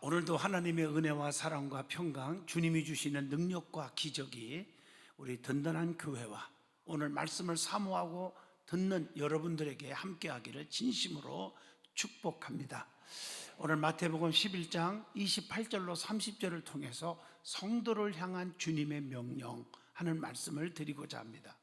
오늘도 하나님의 은혜와 사랑과 평강, 주님이 주시는 능력과 기적이 우리 든든한 교회와 오늘 말씀을 사모하고 듣는 여러분들에게 함께하기를 진심으로 축복합니다. 오늘 마태복음 11장 28절로 30절을 통해서 성도를 향한 주님의 명령 하는 말씀을 드리고자 합니다.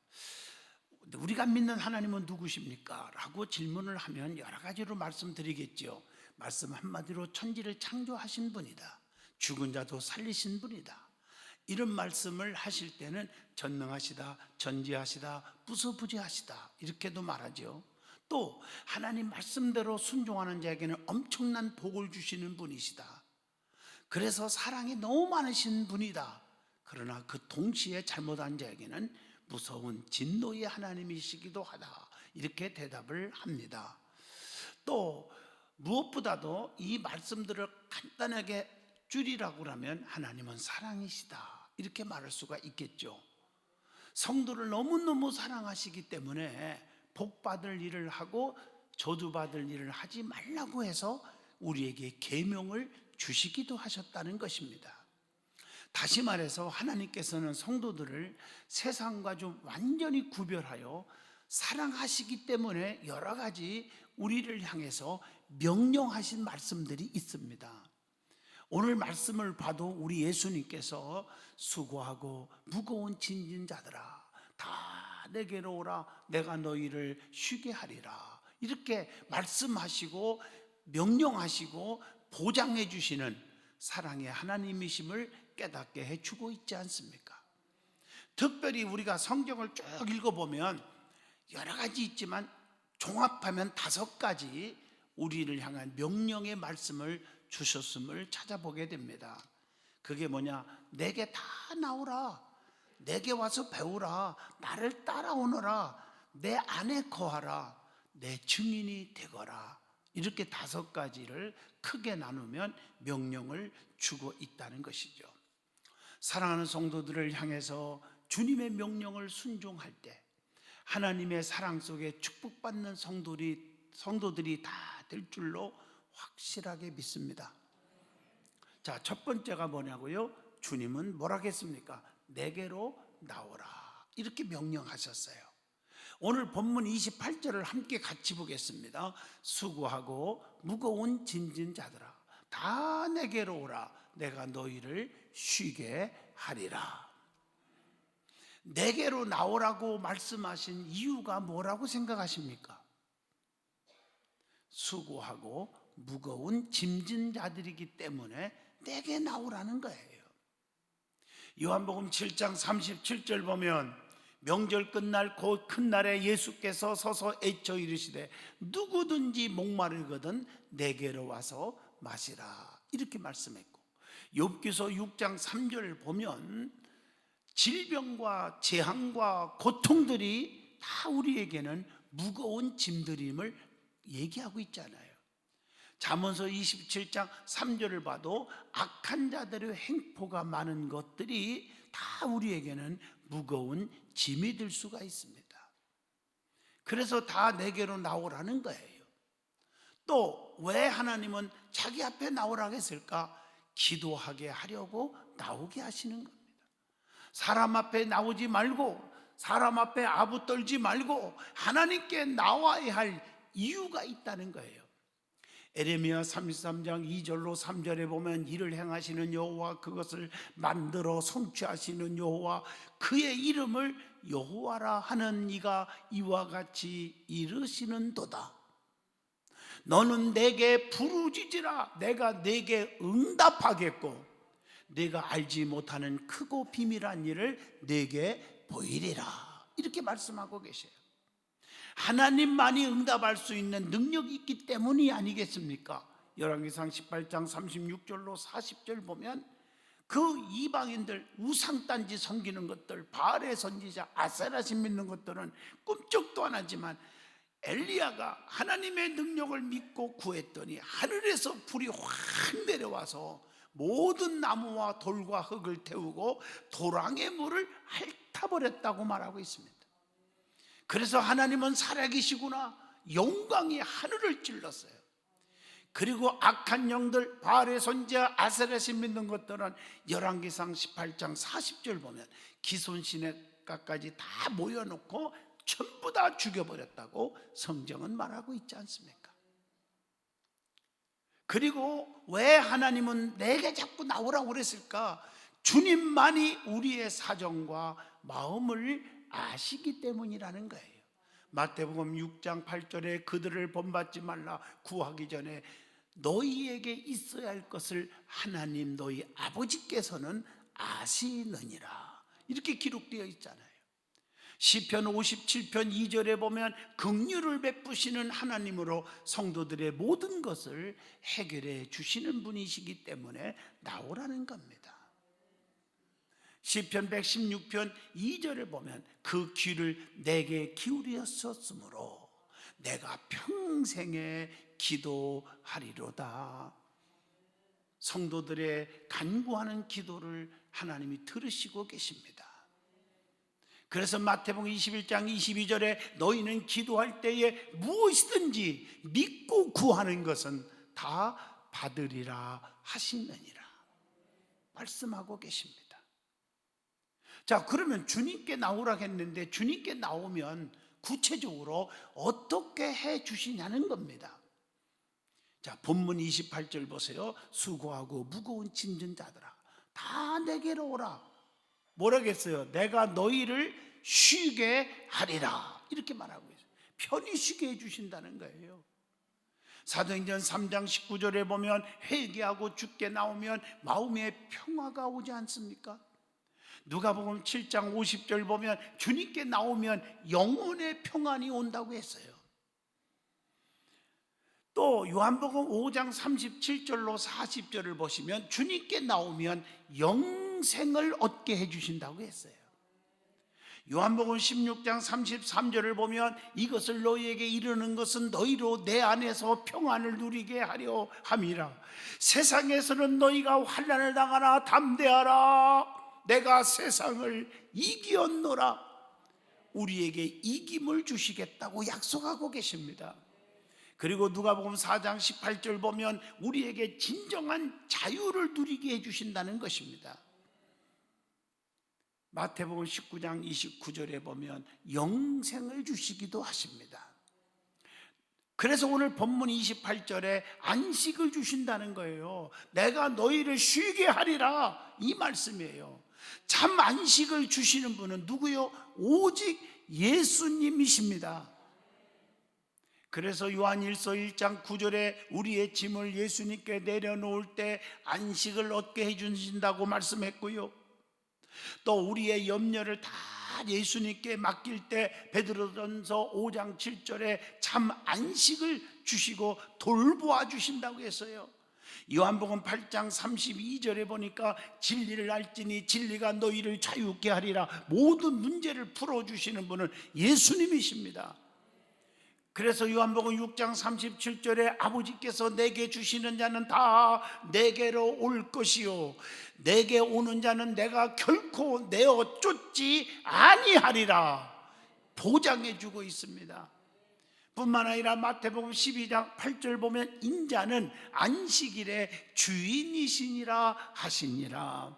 우리가 믿는 하나님은 누구십니까? 라고 질문을 하면 여러 가지로 말씀드리겠지요. 말씀 한마디로 천지를 창조하신 분이다. 죽은 자도 살리신 분이다. 이런 말씀을 하실 때는 전능하시다, 전지하시다, 부서부지하시다. 이렇게도 말하죠. 또 하나님 말씀대로 순종하는 자에게는 엄청난 복을 주시는 분이시다. 그래서 사랑이 너무 많으신 분이다. 그러나 그 동시에 잘못한 자에게는 무서운 진노의 하나님이시기도 하다. 이렇게 대답을 합니다. 또 무엇보다도 이 말씀들을 간단하게 줄이라고 하면 하나님은 사랑이시다. 이렇게 말할 수가 있겠죠. 성도를 너무너무 사랑하시기 때문에 복 받을 일을 하고 저주 받을 일을 하지 말라고 해서 우리에게 계명을 주시기도 하셨다는 것입니다. 다시 말해서 하나님께서는 성도들을 세상과 좀 완전히 구별하여 사랑하시기 때문에 여러 가지 우리를 향해서 명령하신 말씀들이 있습니다. 오늘 말씀을 봐도 우리 예수님께서 수고하고 무거운 진진 자들아 다 내게로 오라 내가 너희를 쉬게 하리라 이렇게 말씀하시고 명령하시고 보장해 주시는 사랑의 하나님이심을 깨닫게 해주고 있지 않습니까? 특별히 우리가 성경을 쭉 읽어보면 여러 가지 있지만 종합하면 다섯 가지 우리를 향한 명령의 말씀을 주셨음을 찾아보게 됩니다. 그게 뭐냐? 내게 다 나오라. 내게 와서 배우라. 나를 따라오너라. 내 안에 거하라. 내 증인이 되거라. 이렇게 다섯 가지를 크게 나누면 명령을 주고 있다는 것이죠. 사랑하는 성도들을 향해서 주님의 명령을 순종할 때 하나님의 사랑 속에 축복받는 성도들이 성도들이 다 될 줄로 확실하게 믿습니다. 자, 첫 번째가 뭐냐고요? 주님은 뭐라 했습니까? 내게로 나오라. 이렇게 명령하셨어요. 오늘 본문 28절을 함께 같이 보겠습니다. 수고하고 무거운 진진 자들아 다 내게로 오라. 내가 너희를 쉬게 하리라. 내게로 나오라고 말씀하신 이유가 뭐라고 생각하십니까? 수고하고 무거운 짐진 자들이기 때문에 내게 나오라는 거예요. 요한복음 7장 37절 보면 명절 끝날 곧 큰 날에 예수께서 서서 애쳐 이르시되 누구든지 목마르거든 내게로 와서 마시라 이렇게 말씀했고 욥기서 6장 3절 보면 질병과 재앙과 고통들이 다 우리에게는 무거운 짐들임을 얘기하고 있잖아요. 잠언서 27장 3절을 봐도 악한 자들의 행포가 많은 것들이 다 우리에게는 무거운 짐이 될 수가 있습니다. 그래서 다 내게로 나오라는 거예요. 또 왜 하나님은 자기 앞에 나오라고 했을까? 기도하게 하려고 나오게 하시는 겁니다. 사람 앞에 나오지 말고 사람 앞에 아부 떨지 말고 하나님께 나와야 할 이유가 있다는 거예요. 에레미야 33장 2절로 3절에 보면 이를 행하시는 여호와 그것을 만들어 성취하시는 여호와 그의 이름을 여호와라 하는 이가 이와 같이 이르시는도다. 너는 내게 부르짖으라 내가 내게 응답하겠고 내가 알지 못하는 크고 비밀한 일을 내게 보이리라. 이렇게 말씀하고 계세요. 하나님만이 응답할 수 있는 능력이 있기 때문이 아니겠습니까? 열왕기상 18장 36절로 40절 보면 그 이방인들 우상단지 섬기는 것들 바알의 선지자 아세라신 믿는 것들은 꿈쩍도 안 하지만 엘리야가 하나님의 능력을 믿고 구했더니 하늘에서 불이 확 내려와서 모든 나무와 돌과 흙을 태우고 도랑의 물을 핥아버렸다고 말하고 있습니다. 그래서 하나님은 살아계시구나 영광이 하늘을 찔렀어요. 그리고 악한 영들 바알의 손자 아세렛이 믿는 것들은 열왕기상 18장 40절 보면 기손신의까지 다 모여놓고 전부 다 죽여버렸다고 성경은 말하고 있지 않습니까? 그리고 왜 하나님은 내게 자꾸 나오라고 그랬을까? 주님만이 우리의 사정과 마음을 아시기 때문이라는 거예요. 마태복음 6장 8절에 그들을 본받지 말라 구하기 전에 너희에게 있어야 할 것을 하나님 너희 아버지께서는 아시느니라. 이렇게 기록되어 있잖아요. 시편 57편 2절에 보면 긍휼을 베푸시는 하나님으로 성도들의 모든 것을 해결해 주시는 분이시기 때문에 나오라는 겁니다. 시편 116편 2절을 보면 그 귀를 내게 기울였었으므로 내가 평생에 기도하리로다. 성도들의 간구하는 기도를 하나님이 들으시고 계십니다. 그래서 마태복음 21장 22절에 너희는 기도할 때에 무엇이든지 믿고 구하는 것은 다 받으리라 하시느니라. 말씀하고 계십니다. 자, 그러면 주님께 나오라 했는데 주님께 나오면 구체적으로 어떻게 해 주시냐는 겁니다. 자, 본문 28절 보세요. 수고하고 무거운 짐진 자들아 다 내게로 오라. 뭐라겠어요? 내가 너희를 쉬게 하리라. 이렇게 말하고 있어요. 편히 쉬게 해 주신다는 거예요. 사도행전 3장 19절에 보면 회개하고 죽게 나오면 마음에 평화가 오지 않습니까? 누가복음 7장 50절 보면 주님께 나오면 영혼의 평안이 온다고 했어요. 또 요한복음 5장 37절로 40절을 보시면 주님께 나오면 영생을 얻게 해 주신다고 했어요. 요한복음 16장 33절을 보면 이것을 너희에게 이르는 것은 너희로 내 안에서 평안을 누리게 하려 함이라. 세상에서는 너희가 환난을 당하나 담대하라. 내가 세상을 이기었노라. 우리에게 이김을 주시겠다고 약속하고 계십니다. 그리고 누가복음 4장 18절 보면 우리에게 진정한 자유를 누리게 해 주신다는 것입니다. 마태복음 19장 29절에 보면 영생을 주시기도 하십니다. 그래서 오늘 본문 28절에 안식을 주신다는 거예요. 내가 너희를 쉬게 하리라 이 말씀이에요. 참 안식을 주시는 분은 누구요? 오직 예수님이십니다. 그래서 요한일서 1장 9절에 우리의 짐을 예수님께 내려놓을 때 안식을 얻게 해 주신다고 말씀했고요. 또 우리의 염려를 다 예수님께 맡길 때 베드로전서 5장 7절에 참 안식을 주시고 돌보아 주신다고 했어요. 요한복음 8장 32절에 보니까 진리를 알지니 진리가 너희를 자유케 하리라 모든 문제를 풀어 주시는 분은 예수님이십니다. 그래서 요한복음 6장 37절에 아버지께서 내게 주시는 자는 다 내게로 올 것이요 내게 오는 자는 내가 결코 내어 쫓지 아니하리라 보장해 주고 있습니다. 뿐만 아니라 마태복음 12장 8절 보면 인자는 안식일의 주인이시니라 하시니라.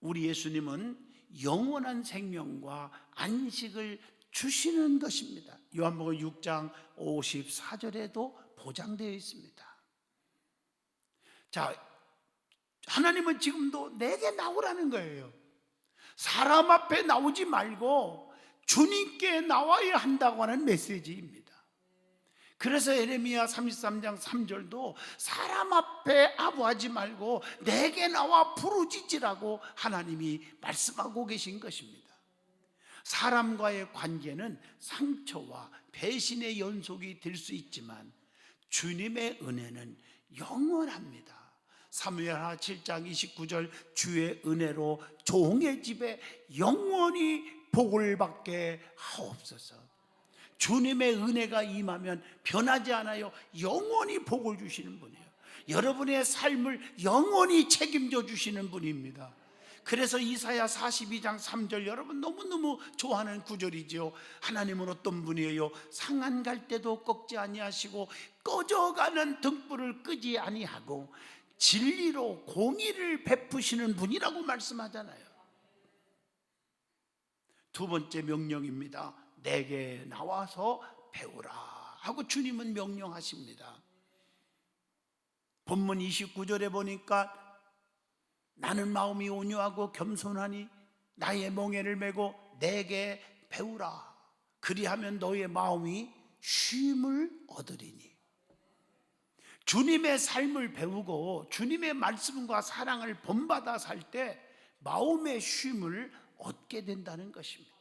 우리 예수님은 영원한 생명과 안식을 주시는 것입니다. 요한복음 6장 54절에도 보장되어 있습니다. 자, 하나님은 지금도 내게 나오라는 거예요. 사람 앞에 나오지 말고 주님께 나와야 한다고 하는 메시지입니다. 그래서 에레미야 33장 3절도 사람 앞에 아부하지 말고 내게 나와 부르짖으라고 하나님이 말씀하고 계신 것입니다. 사람과의 관계는 상처와 배신의 연속이 될 수 있지만 주님의 은혜는 영원합니다. 사무엘하 7장 29절 주의 은혜로 종의 집에 영원히 복을 받게 하옵소서. 주님의 은혜가 임하면 변하지 않아요. 영원히 복을 주시는 분이에요. 여러분의 삶을 영원히 책임져 주시는 분입니다. 그래서 이사야 42장 3절 여러분 너무너무 좋아하는 구절이지요. 하나님은 어떤 분이에요? 상한 갈 때도 꺾지 아니하시고 꺼져가는 등불을 끄지 아니하고 진리로 공의를 베푸시는 분이라고 말씀하잖아요. 두 번째 명령입니다. 내게 나와서 배우라 하고 주님은 명령하십니다. 본문 29절에 보니까 나는 마음이 온유하고 겸손하니 나의 멍에를 메고 내게 배우라. 그리하면 너의 마음이 쉼을 얻으리니. 주님의 삶을 배우고 주님의 말씀과 사랑을 본받아 살 때 마음의 쉼을 얻게 된다는 것입니다.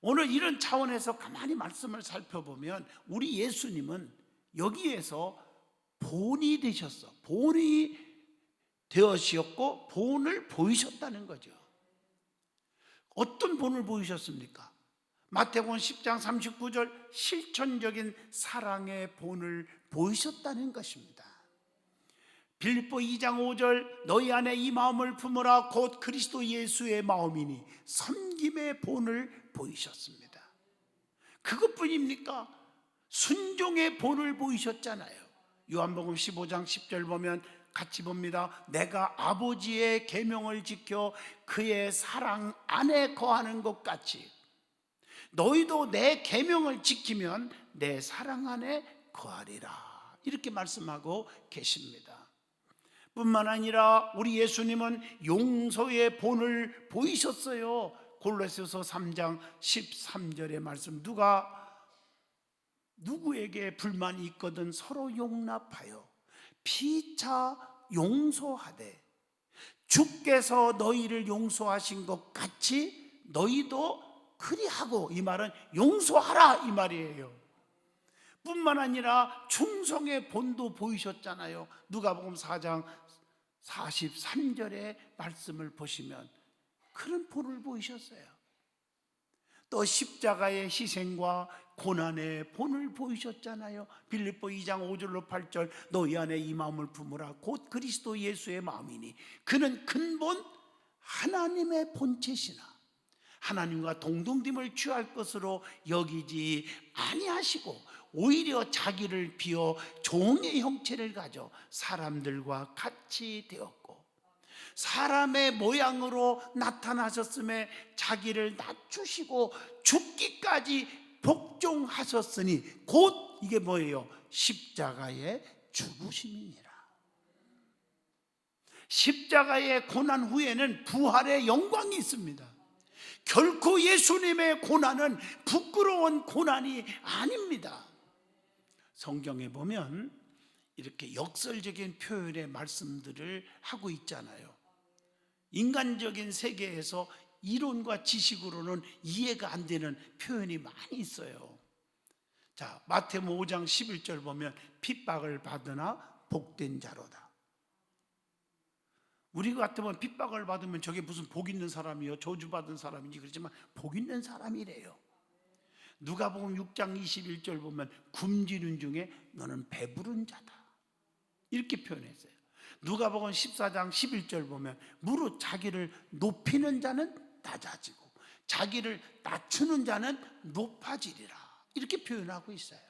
오늘 이런 차원에서 가만히 말씀을 살펴보면 우리 예수님은 여기에서 본이 되셨어. 본이 되었었고 본을 보이셨다는 거죠. 어떤 본을 보이셨습니까? 마태복음 10장 39절 실천적인 사랑의 본을 보이셨다는 것입니다. 빌립보 2장 5절 너희 안에 이 마음을 품으라 곧 그리스도 예수의 마음이니 섬김의 본을 보이셨습니다. 그것뿐입니까? 순종의 본을 보이셨잖아요. 요한복음 15장 10절 보면 같이 봅니다. 내가 아버지의 계명을 지켜 그의 사랑 안에 거하는 것 같이 너희도 내 계명을 지키면 내 사랑 안에 거하리라. 이렇게 말씀하고 계십니다. 뿐만 아니라 우리 예수님은 용서의 본을 보이셨어요. 골로새서 3장 13절의 말씀 누가 누구에게 불만이 있거든 서로 용납하여 피차 용서하되 주께서 너희를 용서하신 것 같이 너희도 그리하고 이 말은 용서하라 이 말이에요. 뿐만 아니라 충성의 본도 보이셨잖아요. 누가복음 4장 43절의 말씀을 보시면 그런 본을 보이셨어요. 또 십자가의 희생과 고난의 본을 보이셨잖아요. 빌립보 2장 5절로 8절 너희 안에 이 마음을 품으라 곧 그리스도 예수의 마음이니 그는 근본 하나님의 본체시나 하나님과 동등됨을 취할 것으로 여기지 아니하시고 오히려 자기를 비워 종의 형체를 가져 사람들과 같이 되었고 사람의 모양으로 나타나셨음에 자기를 낮추시고 죽기까지 복종하셨으니 곧 이게 뭐예요? 십자가의 죽으심이니라. 십자가의 고난 후에는 부활의 영광이 있습니다. 결코 예수님의 고난은 부끄러운 고난이 아닙니다. 성경에 보면 이렇게 역설적인 표현의 말씀들을 하고 있잖아요. 인간적인 세계에서 이론과 지식으로는 이해가 안 되는 표현이 많이 있어요. 자, 마태복음 5장 11절 보면 핍박을 받으나 복된 자로다. 우리 같으면 핍박을 받으면 저게 무슨 복 있는 사람이요 저주받은 사람인지 그렇지만 복 있는 사람이래요. 누가복음 6장 21절 보면 굶주린 중에 너는 배부른 자다. 이렇게 표현했어요. 누가복음 14장 11절 보면 무릇 자기를 높이는 자는 낮아지고 자기를 낮추는 자는 높아지리라. 이렇게 표현하고 있어요.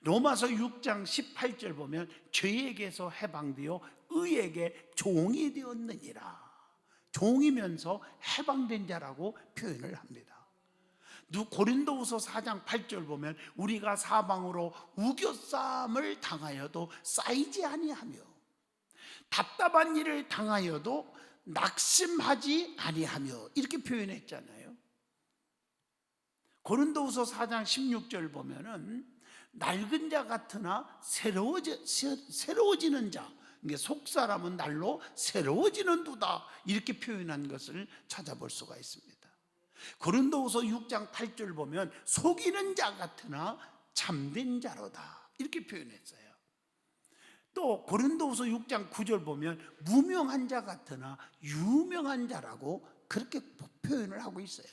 로마서 6장 18절 보면 죄에게서 해방되어 의에게 종이 되었느니라. 종이면서 해방된 자라고 표현을 합니다. 누 고린도후서 4장 8절 보면 우리가 사방으로 우겨쌈을 당하여도 쌓이지 아니하며 답답한 일을 당하여도 낙심하지 아니하며 이렇게 표현했잖아요. 고린도후서 4장 16절 보면은 낡은 자 같으나 새로워지, 새로워지는 자 이게 속 사람은 날로 새로워지는 두다 이렇게 표현한 것을 찾아볼 수가 있습니다. 고린도후서 6장 8절 보면 속이는 자 같으나 참된 자로다 이렇게 표현했어요. 또 고린도후서 6장 9절 보면 무명한 자 같으나 유명한 자라고 그렇게 표현을 하고 있어요.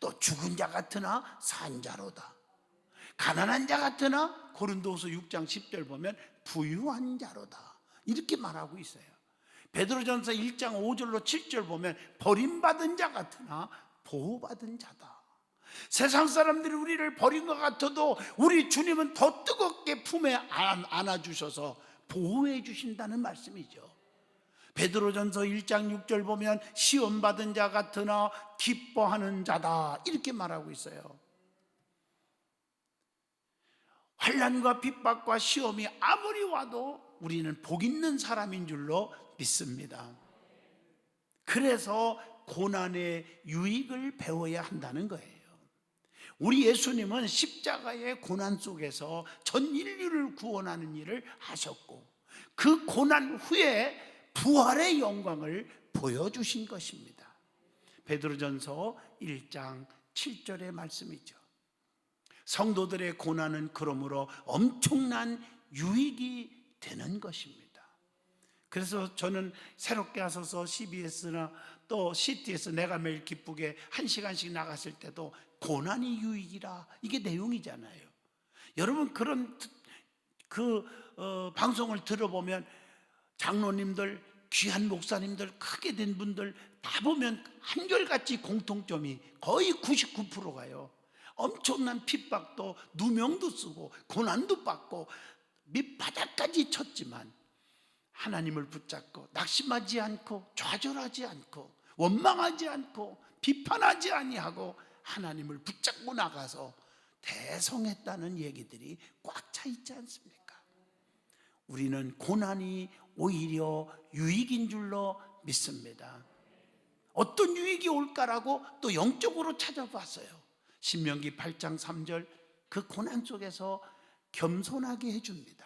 또 죽은 자 같으나 산 자로다. 가난한 자 같으나 고린도후서 6장 10절 보면 부유한 자로다. 이렇게 말하고 있어요. 베드로전서 1장 5절로 7절 보면 버림받은 자 같으나 보호받은 자다. 세상 사람들이 우리를 버린 것 같아도 우리 주님은 더 뜨겁게 품에 안- 안아주셔서 보호해 주신다는 말씀이죠. 베드로전서 1장 6절 보면 시험 받은 자 같으나 기뻐하는 자다 이렇게 말하고 있어요. 환란과 핍박과 시험이 아무리 와도 우리는 복 있는 사람인 줄로 믿습니다. 그래서 고난의 유익을 배워야 한다는 거예요. 우리 예수님은 십자가의 고난 속에서 전 인류를 구원하는 일을 하셨고 그 고난 후에 부활의 영광을 보여주신 것입니다. 베드로전서 1장 7절의 말씀이죠. 성도들의 고난은 그러므로 엄청난 유익이 되는 것입니다. 그래서 저는 새롭게 하소서 CBS나 또 CT에서 내가 매일 기쁘게 한 시간씩 나갔을 때도 고난이 유익이라 이게 내용이잖아요. 여러분 그런 그 어, 방송을 들어보면 장로님들 귀한 목사님들 크게 된 분들 다 보면 한결같이 공통점이 거의 99%가요. 엄청난 핍박도 누명도 쓰고 고난도 받고 밑바닥까지 쳤지만 하나님을 붙잡고 낙심하지 않고 좌절하지 않고 원망하지 않고 비판하지 아니하고 하나님을 붙잡고 나가서 대성했다는 얘기들이 꽉 차 있지 않습니까? 우리는 고난이 오히려 유익인 줄로 믿습니다. 어떤 유익이 올까라고 또 영적으로 찾아봤어요. 신명기 8장 3절 그 고난 속에서 겸손하게 해줍니다.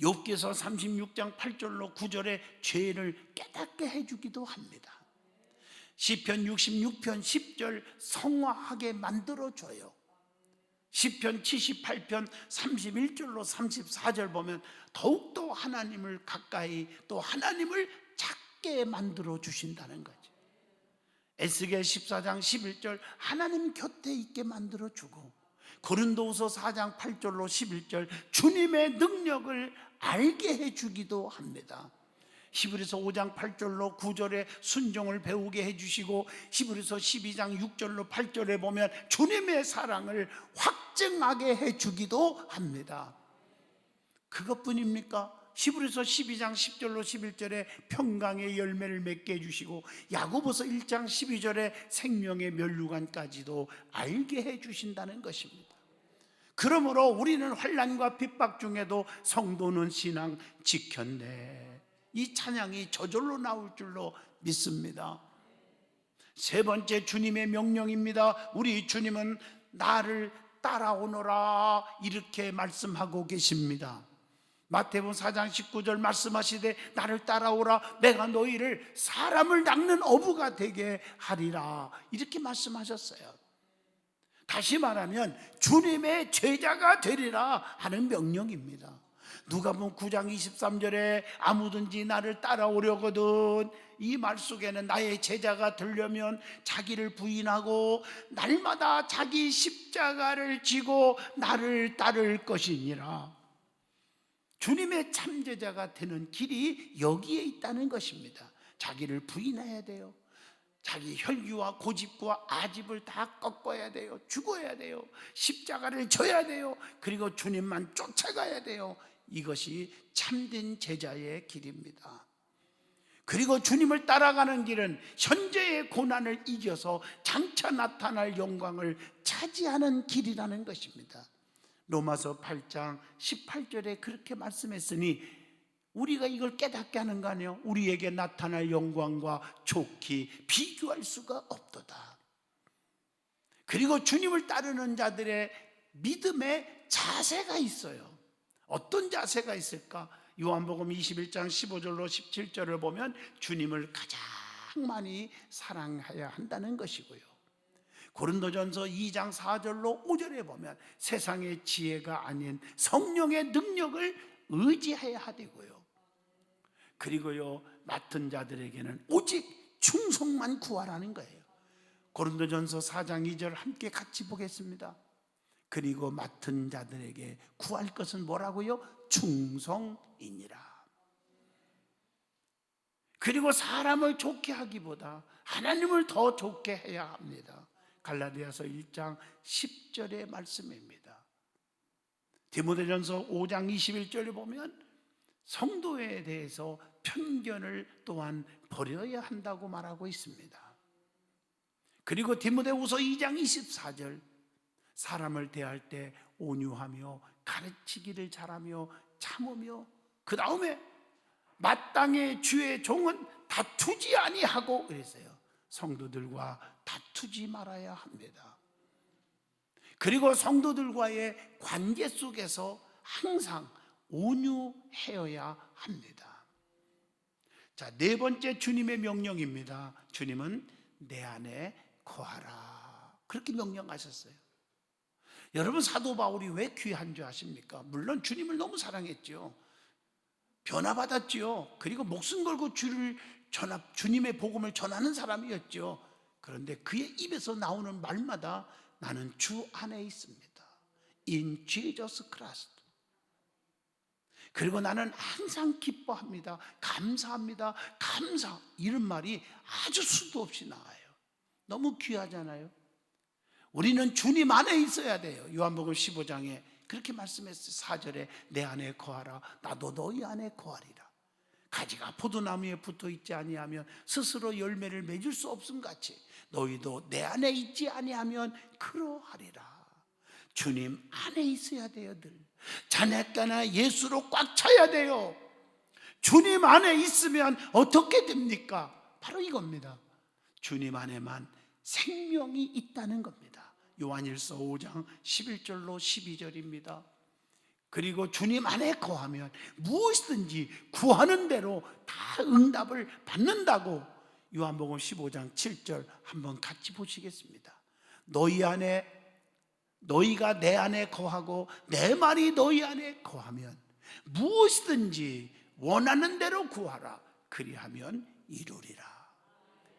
욥기서 36장 8절로 9절에 죄를 깨닫게 해 주기도 합니다. 시편 66편 10절 성화하게 만들어 줘요. 시편 78편 31절로 34절 보면 더욱더 하나님을 가까이 또 하나님을 작게 만들어 주신다는 거죠. 에스겔 14장 11절 하나님 곁에 있게 만들어 주고 고린도후서 4장 8절로 11절 주님의 능력을 알게 해 주기도 합니다. 히브리서 5장 8절로 9절에 순종을 배우게 해 주시고 히브리서 12장 6절로 8절에 보면 주님의 사랑을 확증하게 해 주기도 합니다. 그것뿐입니까? 히브리서 12장 10절로 11절에 평강의 열매를 맺게 해 주시고 야고보서 1장 12절에 생명의 멸류관까지도 알게 해 주신다는 것입니다. 그러므로 우리는 환란과 핍박 중에도 성도는 신앙 지켰네. 이 찬양이 저절로 나올 줄로 믿습니다. 세 번째 주님의 명령입니다. 우리 주님은 나를 따라오너라 이렇게 말씀하고 계십니다. 마태복음 4장 19절 말씀하시되 나를 따라오라 내가 너희를 사람을 낚는 어부가 되게 하리라 이렇게 말씀하셨어요. 다시 말하면 주님의 제자가 되리라 하는 명령입니다. 누가복음 9장 23절에 아무든지 나를 따라오려거든 이 말 속에는 나의 제자가 되려면 자기를 부인하고 날마다 자기 십자가를 지고 나를 따를 것이니라. 주님의 참 제자가 되는 길이 여기에 있다는 것입니다. 자기를 부인해야 돼요. 자기 혈기와 고집과 아집을 다 꺾어야 돼요. 죽어야 돼요. 십자가를 져야 돼요. 그리고 주님만 쫓아가야 돼요. 이것이 참된 제자의 길입니다. 그리고 주님을 따라가는 길은 현재의 고난을 이겨서 장차 나타날 영광을 차지하는 길이라는 것입니다. 로마서 8장 18절에 그렇게 말씀했으니 우리가 이걸 깨닫게 하는 거 아니에요? 우리에게 나타날 영광과 좋기 비교할 수가 없도다. 그리고 주님을 따르는 자들의 믿음의 자세가 있어요. 어떤 자세가 있을까? 요한복음 21장 15절로 17절을 보면 주님을 가장 많이 사랑해야 한다는 것이고요. 고린도전서 2장 4절로 5절에 보면 세상의 지혜가 아닌 성령의 능력을 의지해야 하되고요. 그리고요 맡은 자들에게는 오직 충성만 구하라는 거예요. 고린도전서 4장 2절 함께 같이 보겠습니다. 그리고 맡은 자들에게 구할 것은 뭐라고요? 충성이니라. 그리고 사람을 좋게 하기보다 하나님을 더 좋게 해야 합니다. 갈라디아서 1장 10절의 말씀입니다. 디모데전서 5장 21절에 보면 성도에 대해서 편견을 또한 버려야 한다고 말하고 있습니다. 그리고 디모데후서 2장 24절 사람을 대할 때 온유하며 가르치기를 잘하며 참으며 그 다음에 마땅히 주의 종은 다투지 아니하고 그랬어요. 성도들과 다투지 말아야 합니다. 그리고 성도들과의 관계 속에서 항상 온유해야 합니다. 자, 네 번째 주님의 명령입니다. 주님은 내 안에 거하라. 그렇게 명령하셨어요. 여러분 사도 바울이 왜 귀한 줄 아십니까? 물론 주님을 너무 사랑했죠. 변화받았지요. 그리고 목숨 걸고 주를 전하, 주님의 복음을 전하는 사람이었죠. 그런데 그의 입에서 나오는 말마다 나는 주 안에 있습니다. In Jesus Christ. 그리고 나는 항상 기뻐합니다. 감사합니다. 감사. 이런 말이 아주 수도 없이 나와요. 너무 귀하잖아요. 우리는 주님 안에 있어야 돼요. 요한복음 15장에 그렇게 말씀했어요. 4절에 내 안에 거하라. 나도 너희 안에 거하리라. 가지가 포도나무에 붙어 있지 아니하면 스스로 열매를 맺을 수 없음 같이 너희도 내 안에 있지 아니하면 그러하리라. 주님 안에 있어야 돼요, 늘. 자네가나 예수로 꽉 차야 돼요. 주님 안에 있으면 어떻게 됩니까? 바로 이겁니다. 주님 안에만 생명이 있다는 겁니다. 요한일서 5장 11절로 12절입니다. 그리고 주님 안에 거하면 무엇이든지 구하는 대로 다 응답을 받는다고 요한복음 15장 7절 한번 같이 보시겠습니다. 너희 안에 너희가 내 안에 거하고 내 말이 너희 안에 거하면 무엇이든지 원하는 대로 구하라. 그리하면 이루리라.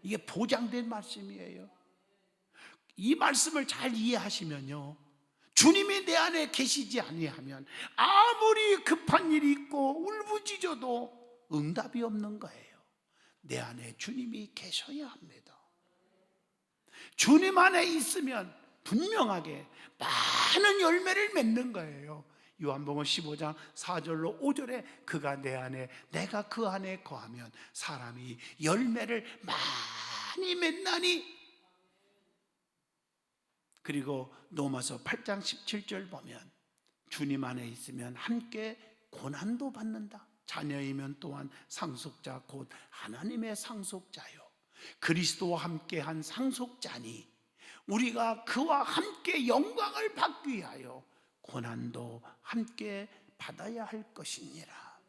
이게 보장된 말씀이에요. 이 말씀을 잘 이해하시면요. 주님이 내 안에 계시지 아니하면 아무리 급한 일이 있고 울부짖어도 응답이 없는 거예요. 내 안에 주님이 계셔야 합니다. 주님 안에 있으면 분명하게 많은 열매를 맺는 거예요. 요한복음 15장 4절로 5절에 그가 내 안에 내가 그 안에 거하면 사람이 열매를 많이 맺나니 그리고 로마서 8장 17절 보면 주님 안에 있으면 함께 고난도 받는다. 자녀이면 또한 상속자 곧 하나님의 상속자요. 그리스도와 함께 한 상속자니 우리가 그와 함께 영광을 받기 위하여 고난도 함께 받아야 할 것이니라.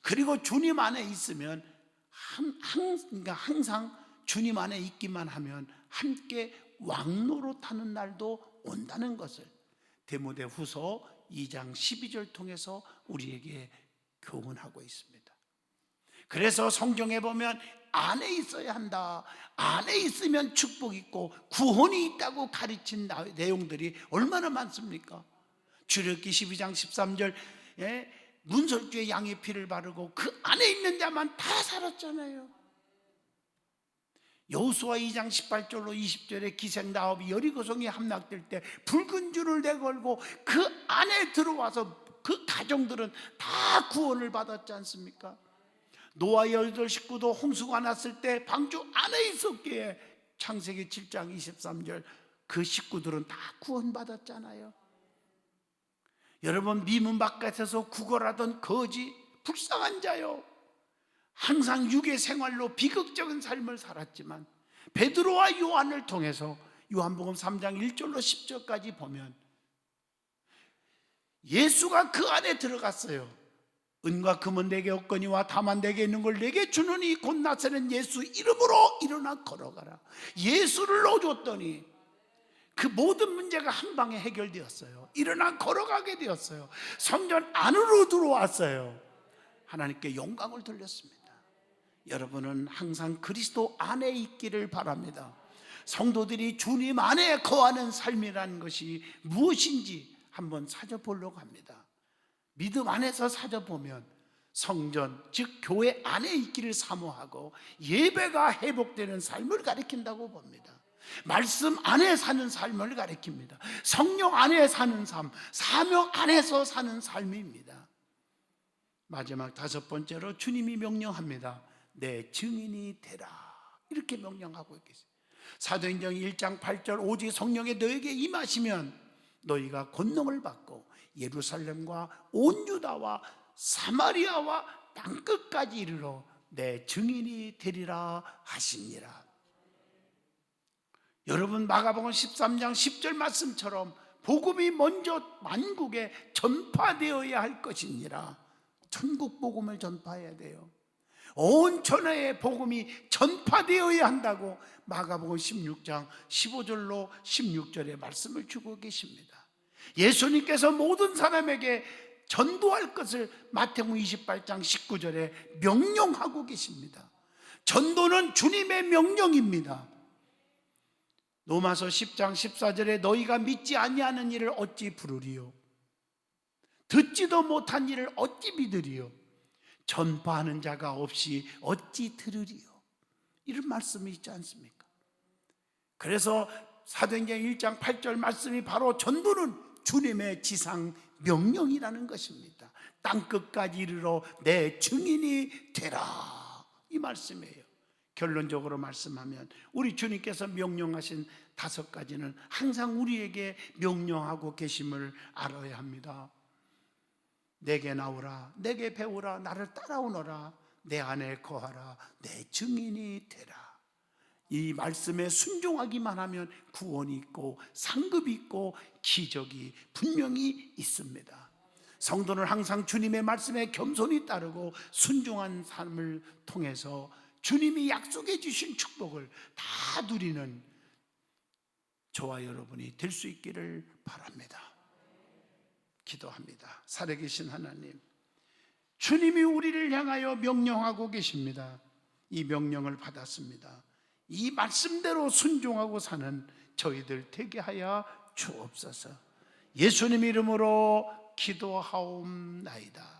그리고 주님 안에 있으면 항, 그러니까 항상 주님 안에 있기만 하면 함께 왕노로 타는 날도 온다는 것을 데모데 후서 2장 12절 통해서 우리에게 교훈하고 있습니다. 그래서 성경에 보면 안에 있어야 한다. 안에 있으면 축복 있고 구원이 있다고 가르친 내용들이 얼마나 많습니까? 주력기 12장 13절 에 문설주에 양의 피를 바르고 그 안에 있는 자만 다 살았잖아요. 여호수아 2장 18절로 20절에 기생 나옵이 여리고성에 함락될 때 붉은 줄을 내걸고 그 안에 들어와서 그 가정들은 다 구원을 받았지 않습니까? 노아의 열둘 식구도 홍수가 났을 때 방주 안에 있었기에 창세기 7장 23절 그 식구들은 다 구원받았잖아요. 여러분 미문 바깥에서 구걸하던 거지 불쌍한 자요. 항상 육의 생활로 비극적인 삶을 살았지만 베드로와 요한을 통해서 요한복음 3장 1절로 10절까지 보면 예수가 그 안에 들어갔어요. 은과 금은 내게 없거니와 다만 내게 있는 걸 내게 주느니 곧 나서는 예수 이름으로 일어나 걸어가라. 예수를 넣어줬더니 그 모든 문제가 한 방에 해결되었어요. 일어나 걸어가게 되었어요. 성전 안으로 들어왔어요. 하나님께 영광을 돌렸습니다. 여러분은 항상 그리스도 안에 있기를 바랍니다. 성도들이 주님 안에 거하는 삶이라는 것이 무엇인지 한번 찾아보려고 합니다. 믿음 안에서 찾아보면 성전 즉 교회 안에 있기를 사모하고 예배가 회복되는 삶을 가리킨다고 봅니다. 말씀 안에 사는 삶을 가리킵니다. 성령 안에 사는 삶, 사명 안에서 사는 삶입니다. 마지막 다섯 번째로 주님이 명령합니다. 내 증인이 되라. 이렇게 명령하고 있겠어요. 사도행전 1장 8절 오직 성령이 너에게 임하시면 너희가 권능을 받고 예루살렘과 온 유다와 사마리아와 땅 끝까지 이르러 내 증인이 되리라 하시니라. 여러분 마가복음 13장 10절 말씀처럼 복음이 먼저 만국에 전파되어야 할 것이니라. 천국 복음을 전파해야 돼요. 온 천하의 복음이 전파되어야 한다고 마가복음 16장 15절로 16절에 말씀을 주고 계십니다. 예수님께서 모든 사람에게 전도할 것을 마태복음 28장 19절에 명령하고 계십니다. 전도는 주님의 명령입니다. 로마서 10장 14절에 너희가 믿지 아니하는 일을 어찌 부르리요 듣지도 못한 일을 어찌 믿으리요 전파하는 자가 없이 어찌 들으리요 이런 말씀이 있지 않습니까? 그래서 사도행전 1장 8절 말씀이 바로 전도는 주님의 지상 명령이라는 것입니다. 땅 끝까지 이르러 내 증인이 되라 이 말씀이에요. 결론적으로 말씀하면 우리 주님께서 명령하신 다섯 가지는 항상 우리에게 명령하고 계심을 알아야 합니다. 내게 나오라, 내게 배우라, 나를 따라오너라, 내 안에 거하라, 내 증인이 되라. 이 말씀에 순종하기만 하면 구원이 있고 상급이 있고 기적이 분명히 있습니다. 성도는 항상 주님의 말씀에 겸손히 따르고 순종한 삶을 통해서 주님이 약속해 주신 축복을 다 누리는 저와 여러분이 될 수 있기를 바랍니다. 기도합니다. 살아계신 하나님, 주님이 우리를 향하여 명령하고 계십니다. 이 명령을 받았습니다. 이 말씀대로 순종하고 사는 저희들 되게 하여 주옵소서. 예수님 이름으로 기도하옵나이다.